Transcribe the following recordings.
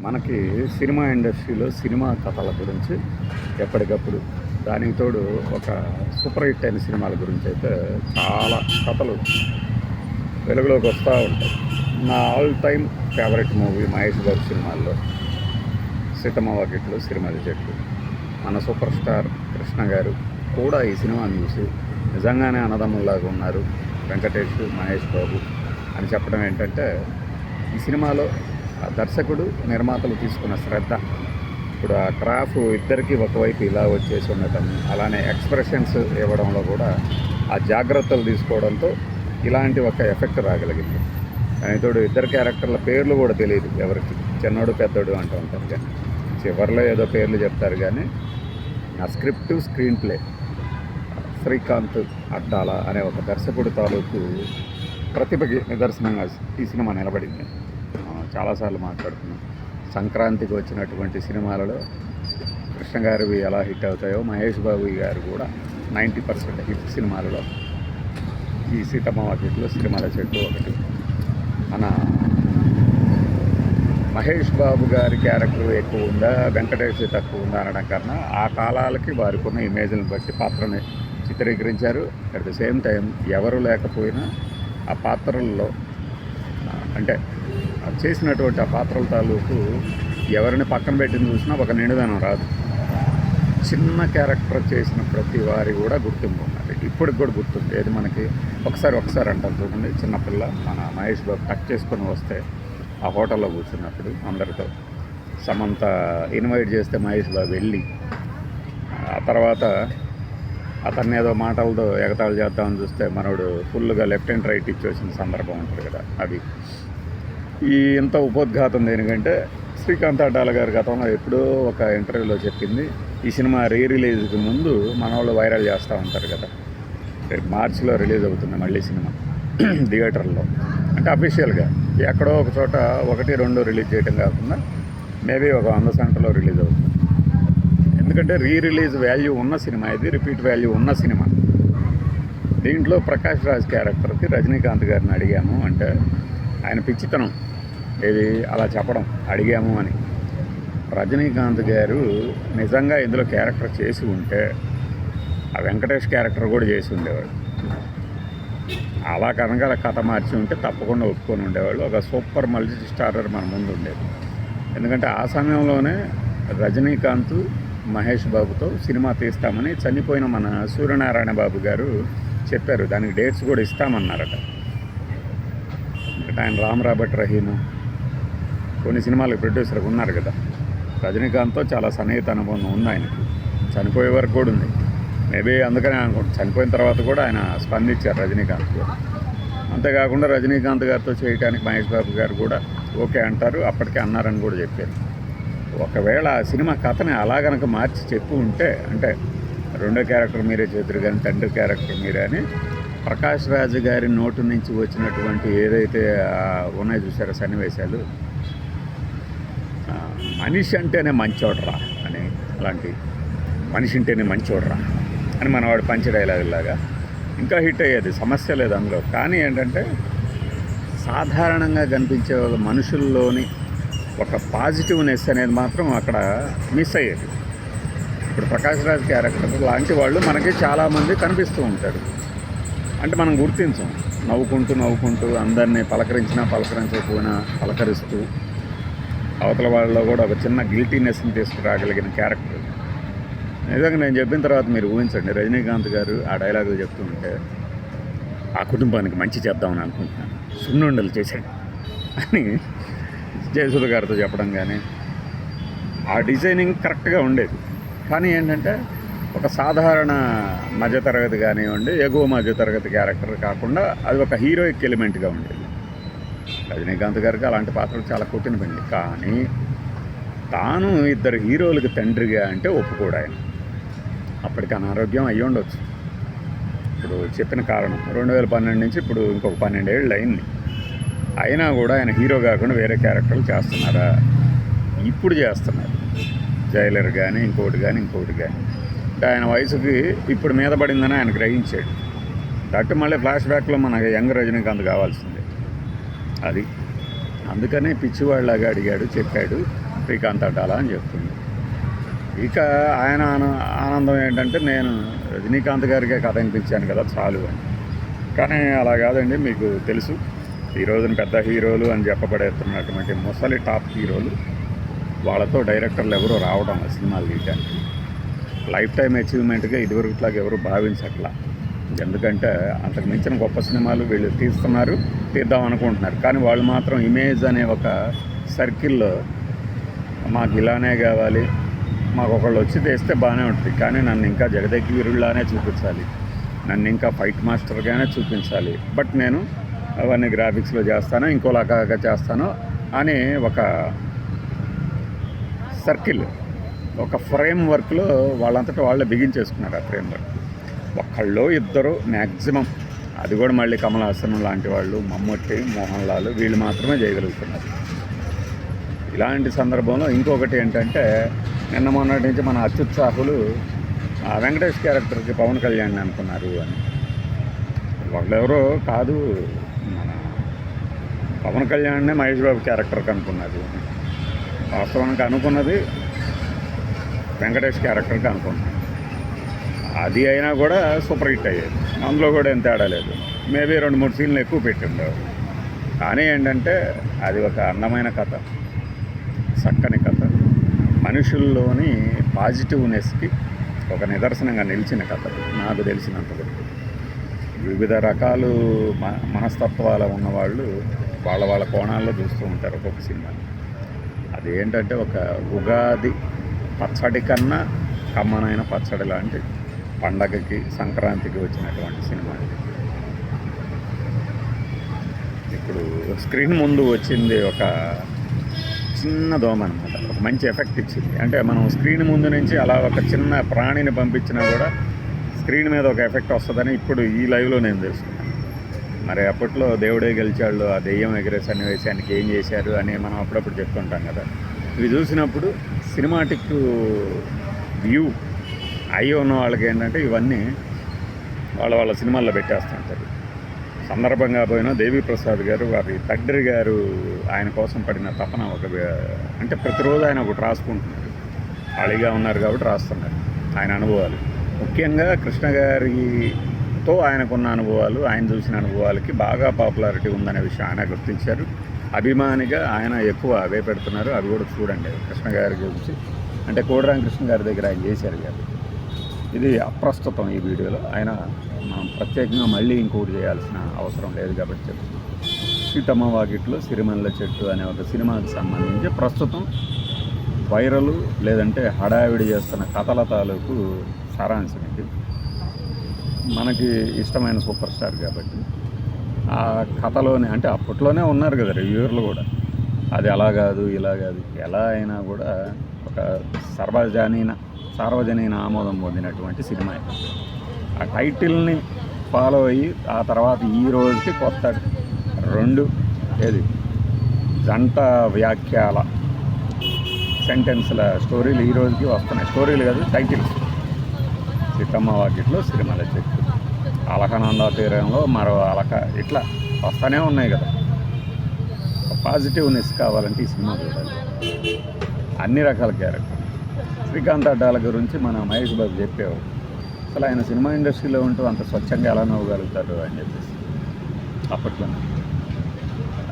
మనకి సినిమా ఇండస్ట్రీలో సినిమా కథల గురించి ఎప్పటికప్పుడు దానికి తోడు ఒక సూపర్ హిట్ అయిన సినిమాల గురించి అయితే చాలా కథలు వెలుగులోకి వస్తూ ఉంటాయి. నా all time favourite movie Mahesh Babu సినిమాల్లో సీతమ్మ గిట్లు సిరిమల్లి చెట్లు మన సూపర్ స్టార్ కృష్ణ గారు కూడా ఈ సినిమాను చూసి నిజంగానే అన్నదమ్ముల్లాగా ఉన్నారు. వెంకటేష్ మహేష్ బాబు అని చెప్పడం ఏంటంటే ఈ సినిమాలో దర్శకుడు నిర్మాతలు తీసుకున్న శ్రద్ధ. ఇప్పుడు ఆ క్రాఫ్ ఇద్దరికి ఒకవైపు ఇలా వచ్చేసి ఉండటం అలానే ఎక్స్ప్రెషన్స్ ఇవ్వడంలో కూడా ఆ జాగ్రత్తలు తీసుకోవడంతో ఇలాంటి ఒక ఎఫెక్ట్ రాగలిగింది. తోడు ఇద్దరు క్యారెక్టర్ల పేర్లు కూడా తెలియదు ఎవరికి. చిన్నోడు పెద్దోడు అంటూ ఉంటారు కానీ చివరిలో ఏదో పేర్లు చెప్తారు కానీ ఆ script screenplay Srikanth Addala అనే ఒక దర్శకుడు తాలూకు ప్రతిభకి నిదర్శనంగా ఈ సినిమా నిలబడింది. చాలాసార్లు మాట్లాడుకున్నాం సంక్రాంతికి వచ్చినటువంటి సినిమాలలో కృష్ణ గారివి ఎలా హిట్ అవుతాయో మహేష్ బాబు గారు కూడా నైంటీ పర్సెంట్ హిట్ సినిమాలలో ఈ సీతమ్మ వాకిట్లో సినిమాల చెట్టు ఒకటి. మన మహేష్ బాబు గారి క్యారెక్టర్ ఎక్కువ ఉందా వెంకటేష్ తక్కువ ఉందా అనడం కన్నా ఆ కాలాలకి వారికి ఉన్న ఇమేజ్ని బట్టి పాత్రని చిత్రీకరించారు. అట్ ద సేమ్ టైం ఎవరు లేకపోయినా ఆ పాత్రల్లో అంటే చేసినటువంటి ఆ పాత్రల తాలూకు ఎవరిని పక్కన పెట్టిన చూసినా ఒక నిండుదనం రాదు. చిన్న క్యారెక్టర్ చేసిన ప్రతి వారి కూడా గుర్తింపు ఉన్నది. ఇప్పటికి కూడా గుర్తుంది. ఏది మనకి ఒకసారి ఒకసారి అంటారు చూడండి. చిన్నపిల్ల మన మహేష్ బాబు టక్ చేసుకొని వస్తే ఆ హోటల్లో కూర్చున్నప్పుడు అందరితో సమంత ఇన్వైట్ చేస్తే మహేష్ బాబు వెళ్ళి ఆ తర్వాత అతన్ని ఏదో మాటలతో ఎగతాళి చేద్దామని చూస్తే మనోడు ఫుల్గా లెఫ్ట్ అండ్ రైట్ ఇచ్చి వచ్చిన సందర్భం ఉంటుంది కదా. అది ఈ ఇంత ఉపోద్ఘాతం దేనికంటే శ్రీకాంత్ అడ్డాల గారి గతంలో ఎప్పుడో ఒక ఇంటర్వ్యూలో చెప్పింది ఈ సినిమా రీ రిలీజ్కి ముందు మన వాళ్ళు వైరల్ చేస్తూ ఉంటారు కదా. రేపు మార్చిలో రిలీజ్ అవుతుంది మళ్ళీ సినిమా థియేటర్లో. అంటే అఫీషియల్గా ఎక్కడో ఒక చోట ఒకటి రెండు రిలీజ్ చేయడం కాకుండా మేబీ ఒక వంద సెంటర్లో రిలీజ్ అవుతుంది. ఎందుకంటే రీ రిలీజ్ వాల్యూ ఉన్న సినిమా ఇది రిపీట్ వాల్యూ ఉన్న సినిమా. దీంట్లో ప్రకాష్ రాజ్ క్యారెక్టర్కి రజనీకాంత్ గారిని అడిగాము అంటే ఆయన పిచ్చితనం. ఇది అలా చెప్పడం అడిగాము అని. రజనీకాంత్ గారు నిజంగా ఇందులో క్యారెక్టర్ చేసి ఉంటే ఆ వెంకటేష్ క్యారెక్టర్ కూడా చేసి ఉండేవాడు. అలా కనుక కథ మార్చి ఉంటే తప్పకుండా ఒప్పుకొని ఉండేవాళ్ళు. ఒక సూపర్ మల్టీ స్టారర్ మన ముందు ఉండేది. ఎందుకంటే ఆ సమయంలోనే రజనీకాంత్ మహేష్ బాబుతో సినిమా తీస్తామని చనిపోయిన మన సూర్యనారాయణ బాబు గారు చెప్పారు. దానికి డేట్స్ కూడా ఇస్తామన్నారట. అంటే ఆయన రామ్ రాబర్ట్ రహీము. కొన్ని సినిమాలకు ప్రొడ్యూసర్ ఉన్నారు కదా. రజనీకాంత్తో చాలా సన్నిహిత అనుబంధం ఉంది ఆయనకి. చనిపోయే వరకు కూడా ఉంది. మేబీ అందుకనే అనుకుంటా చనిపోయిన తర్వాత కూడా ఆయన స్పందించారు రజనీకాంత్ గారు అంతేకాకుండా రజనీకాంత్ గారితో చేయడానికి మహేష్ బాబు గారు కూడా ఓకే అంటారు అప్పటికే అన్నారని కూడా చెప్పారు. ఒకవేళ ఆ సినిమా కథని అలా కనుక మార్చి చెప్పు ఉంటే అంటే రెండో క్యారెక్టర్ మీరే చేతురు కానీ తండ్రి క్యారెక్టర్ మీరే అని ప్రకాష్ రాజు గారి నోటు నుంచి వచ్చినటువంటి ఏదైతే ఉన్నాయో చూసారో సన్నివేశాలు? మనిషి అంటేనే మంచోడరా అని అలాంటి మనిషి అంటేనే మంచోడరా అని మనవాడు పంచ డైలాగ్ లాగా. ఇంకా హిట్ అయ్యేది సమస్య లేదు అందులో. కానీ ఏంటంటే సాధారణంగా కనిపించే వాళ్ళ మనుషుల్లోని ఒక పాజిటివ్నెస్ అనేది మాత్రం అక్కడ మిస్ అయ్యేది. ఇప్పుడు ప్రకాష్ రాజ్ క్యారెక్టర్ లాంటి వాళ్ళు మనకి చాలామంది కనిపిస్తూ ఉంటారు. అంటే మనం గుర్తించం. నవ్వుకుంటూ నవ్వుకుంటూ అందరినీ పలకరించినా పలకరించకపోయినా పలకరిస్తూ అవతల వాళ్ళలో కూడా ఒక చిన్న గిల్టీనెస్ని తీసుకురాగలిగిన క్యారెక్టర్ నిజంగా నేను చెప్పిన తర్వాత మీరు ఊహించండి రజనీకాంత్ గారు ఆ డైలాగులు చెప్తుంటే ఆ కుటుంబానికి మంచి చేద్దామని అనుకుంటున్నాను. సున్నుండలు చేశాడు. అని జయసుధ గారితో చెప్పడం కానీ ఆ డిజైనింగ్ కరెక్ట్గా ఉండేది. కానీ ఏంటంటే ఒక సాధారణ మధ్యతరగతి కానివ్వండి ఎగువ మధ్యతరగతి క్యారెక్టర్ కాకుండా అది ఒక హీరోయిక్ ఎలిమెంట్గా ఉండేది. రజనీకాంత్ గారికి అలాంటి పాత్రలు చాలా కొట్టినపండి కానీ తాను ఇద్దరు హీరోలకు తండ్రిగా అంటే ఒప్పుకోడు ఆయన. అప్పటికి అనారోగ్యం అయ్యి ఉండొచ్చు. ఇప్పుడు చెప్పిన కారణం రెండు వేల పన్నెండు నుంచి ఇప్పుడు ఇంకొక పన్నెండేళ్ళు అయింది. అయినా కూడా ఆయన హీరో కాకుండా వేరే క్యారెక్టర్లు చేస్తున్నారా? ఇప్పుడు చేస్తున్నారు. జైలర్ కానీ ఇంకోటి కానీ ఇంకోటి కానీ అంటే ఆయన వయసుకి ఇప్పుడు మీద పడిందని ఆయన గ్రహించాడు. దట్టు మళ్ళీ ఫ్లాష్ బ్యాక్లో మనకి యంగ్ రజనీకాంత్ కావాల్సింది. అది. అందుకనే పిచ్చివాళ్ళగా అడిగాడు చెప్పాడు శ్రీకాంత్ అడ్డాల అని చెప్తుంది. ఇక ఆయన ఆన- ఆనందం ఏంటంటే నేను రజనీకాంత్ గారికే కథ వినిపించాను కదా చాలు అని. కానీ అలా కాదండి మీకు తెలుసు ఈ రోజున పెద్ద హీరోలు అని చెప్పబడేస్తున్నటువంటి ముసలి టాప్ హీరోలు వాళ్ళతో డైరెక్టర్లు ఎవరు రావడం సినిమాలు తీయడానికి లైఫ్ టైం అచీవ్మెంట్గా ఇదివరకులాగా ఎవరు భావించట్లా. ఎందుకంటే అంతకు మించిన గొప్ప సినిమాలు వీళ్ళు తీస్తున్నారు తీద్దాం అనుకుంటున్నారు. కానీ వాళ్ళు మాత్రం ఇమేజ్ అనే ఒక సర్కిల్లో మాకు ఇలానే కావాలి మాకు ఒకళ్ళు వచ్చి తెస్తే బాగానే ఉంటుంది. కానీ నన్ను ఇంకా జగదగ్గి వీరుల్లానే చూపించాలి. నన్ను ఇంకా ఫైట్ మాస్టర్గానే చూపించాలి. బట్ నేను అవన్నీ గ్రాఫిక్స్లో చేస్తాను ఇంకోలాగా చేస్తాను అని ఒక సర్కిల్ ఒక ఫ్రేమ్ వర్క్లో వాళ్ళంతటా వాళ్ళే బిగించేసుకున్నారు ఆ ఫ్రేమ్ వర్క్ ఒక్కళ్ళు ఇద్దరు మ్యాక్సిమం అది కూడా మళ్ళీ కమల్ హాసన్ లాంటి వాళ్ళు మమ్మూటి మోహన్ లాల్ వీళ్ళు మాత్రమే చేయగలుగుతున్నారు. ఇలాంటి సందర్భంలో ఇంకొకటి ఏంటంటే నిన్న మొన్నటి నుంచి మన అత్యుత్సాహులు ఆ వెంకటేష్ క్యారెక్టర్కి పవన్ కళ్యాణ్ అనుకున్నారు అని. వాళ్ళెవరో కాదు మన పవన్ కళ్యాణ్నే మహేష్ బాబు క్యారెక్టర్కి అనుకున్నారు. వాస్తవానికి అనుకున్నది వెంకటేష్ క్యారెక్టర్కి అనుకున్నాను అది అయినా కూడా సూపర్ హిట్ అయ్యేది. అందులో కూడా ఏం తేడా లేదు. మేబీ రెండు మూడు సీన్లు ఎక్కువ పెట్టిండవు కానీ ఏంటంటే అది ఒక అందమైన కథ. చక్కని కథ. మనుషుల్లోని పాజిటివ్నెస్కి ఒక నిదర్శనంగా నిలిచిన కథ. నాకు తెలిసినంత వరకు వివిధ రకాలు మ మనస్తత్వాల ఉన్నవాళ్ళు వాళ్ళ వాళ్ళ కోణాల్లో చూస్తూ ఉంటారు ఒక్కొక్క సినిమాని అది ఏంటంటే ఒక ఉగాది పచ్చడి కన్నా కమ్మనైన పచ్చడి లాంటిది. పండగకి సంక్రాంతికి వచ్చినటువంటి సినిమా ఇది. ఇప్పుడు స్క్రీన్ ముందు వచ్చింది ఒక చిన్న దోమ అనమాట ఒక మంచి ఎఫెక్ట్ ఇచ్చింది. అంటే మనం స్క్రీన్ ముందు నుంచి అలా ఒక చిన్న ప్రాణిని పంపించినా కూడా స్క్రీన్ మీద ఒక ఎఫెక్ట్ వస్తుందని ఇప్పుడు ఈ లైవ్లో నేను తెలుసుకున్నాను. మరి అప్పట్లో దేవుడే గెలిచాళ్ళు ఆ దెయ్యం ఎగిరే సన్నివేశానికి ఏం చేశారు అని మనం అప్పుడప్పుడు చెప్తుంటాం కదా. ఇవి చూసినప్పుడు సినిమాటిక్ వ్యూ అయి ఉన్న వాళ్ళకి ఏంటంటే ఇవన్నీ వాళ్ళ వాళ్ళ సినిమాల్లో పెట్టేస్తుంటారు. సందర్భంగా పోయిన దేవీప్రసాద్ గారు వారి తండ్రి గారు ఆయన కోసం పడిన తపన ఒక అంటే ప్రతిరోజు ఆయన ఒకటి రాసుకుంటున్నారు. ఖాళీగా ఉన్నారు కాబట్టి రాస్తున్నారు. ఆయన అనుభవాలు. ముఖ్యంగా కృష్ణ గారితో ఆయనకున్న అనుభవాలు ఆయన చూసిన అనుభవాలకి బాగా పాపులారిటీ ఉందనే విషయం ఆయన గుర్తించారు. అభిమానిగా ఆయన ఎక్కువ అవే పెడుతున్నారు. అవి కూడా చూడండి కృష్ణ గారి గురించి. అంటే కోడరామకృష్ణ గారి దగ్గర ఆయన చేశారు కాబట్టి ఇది అప్రస్తుతం ఈ వీడియోలో. ఆయన మనం ప్రత్యేకంగా మళ్ళీ ఇంకోటి చేయాల్సిన అవసరం లేదు కాబట్టి చెప్తున్నాం సీతమ్మ వాకిట్లో సిరిమల్ల చెట్టు అనే ఒక సినిమాకి సంబంధించి ప్రస్తుతం వైరల్ లేదంటే హడావిడి చేస్తున్న కథల తాలూకు సారాంశం ఇది. మనకి ఇష్టమైన సూపర్ స్టార్ కాబట్టి ఆ కథలోనే అంటే అప్పట్లోనే ఉన్నారు కదా రివ్యూర్లు కూడా. అది అలా కాదు ఇలా కాదు ఎలా అయినా కూడా ఒక సర్వజనీన సార్వజనీన ఆమోదం పొందినటువంటి సినిమా ఆ టైటిల్ని ఫాలో అయ్యి ఆ తర్వాత ఈ రోజుకి కొత్త రెండు ఏది? జంట వ్యాఖ్యాల సెంటెన్స్ల స్టోరీలు ఈ రోజుకి వస్తున్నాయి. స్టోరీలు కాదు టైటిల్స్. సీతమ్మ వాకిట్లో సిరిమల చెట్టు అలకనంద తీరంలో మరో అలక ఇట్లా వస్తూనే ఉన్నాయి కదా. పాజిటివ్నెస్ కావాలంటే ఈ సినిమా చూడాలి. అన్ని రకాల క్యారెక్టర్ శ్రీకాంత్ అడ్డాల గురించి మన మహేష్ బాబు చెప్పేవారు అసలు ఆయన సినిమా ఇండస్ట్రీలో ఉంటూ అంత స్వచ్ఛంగా ఎలా నవ్వగలుగుతారు అని చెప్పేసి. అప్పట్లో.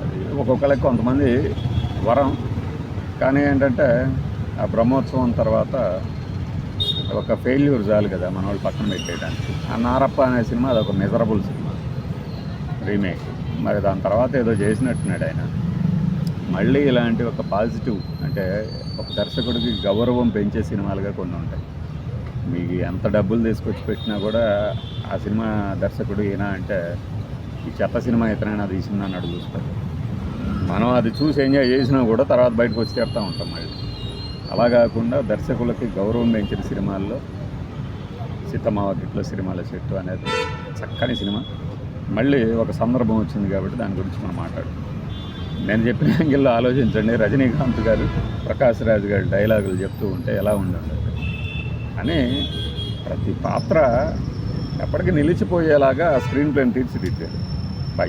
అది ఒక్కొక్కరికి కొంతమంది వరం. కానీ ఏంటంటే ఆ బ్రహ్మోత్సవం తర్వాత ఒక ఫెయిల్యూర్ చాలు కదా మన వాళ్ళు పక్కన పెట్టేయడానికి. ఆ నారప్ప అనే సినిమా అది ఒక మెజరబుల్ సినిమా. రీమేక్. మరి దాని తర్వాత ఏదో చేసినట్టున్నాడు ఆయన. మళ్ళీ ఇలాంటి ఒక పాజిటివ్ అంటే ఒక దర్శకుడికి గౌరవం పెంచే సినిమాలుగా కొన్ని ఉంటాయి. మీకు ఎంత డబ్బులు తీసుకొచ్చి పెట్టినా కూడా ఆ సినిమా దర్శకుడు ఈయన అంటే ఈ చెత్త సినిమా ఇతనైనా తీసింది అన్నాడు చూస్తారు మనం అది చూసి ఎంజాయ్ చేసినా కూడా తర్వాత బయటకు వచ్చి తీరుతూ ఉంటాం మళ్ళీ. అలా కాకుండా దర్శకులకి గౌరవం పెంచిన సినిమాల్లో సీతమ్మ వాకిట్లో సినిమాల చెట్టు అనేది చక్కని సినిమా. మళ్ళీ ఒక సందర్భం వచ్చింది కాబట్టి దాని గురించి మనం మాట్లాడు నేను చెప్పిన యాంగిల్లో ఆలోచించండి. రజనీకాంత్ గారు ప్రకాష్ రాజ్ గారు డైలాగులు చెప్తూ ఉంటే ఎలా ఉండండి? అని ప్రతి పాత్ర ఎప్పటికీ నిలిచిపోయేలాగా స్క్రీన్ ప్లేని తీర్చిదిద్దాడు బై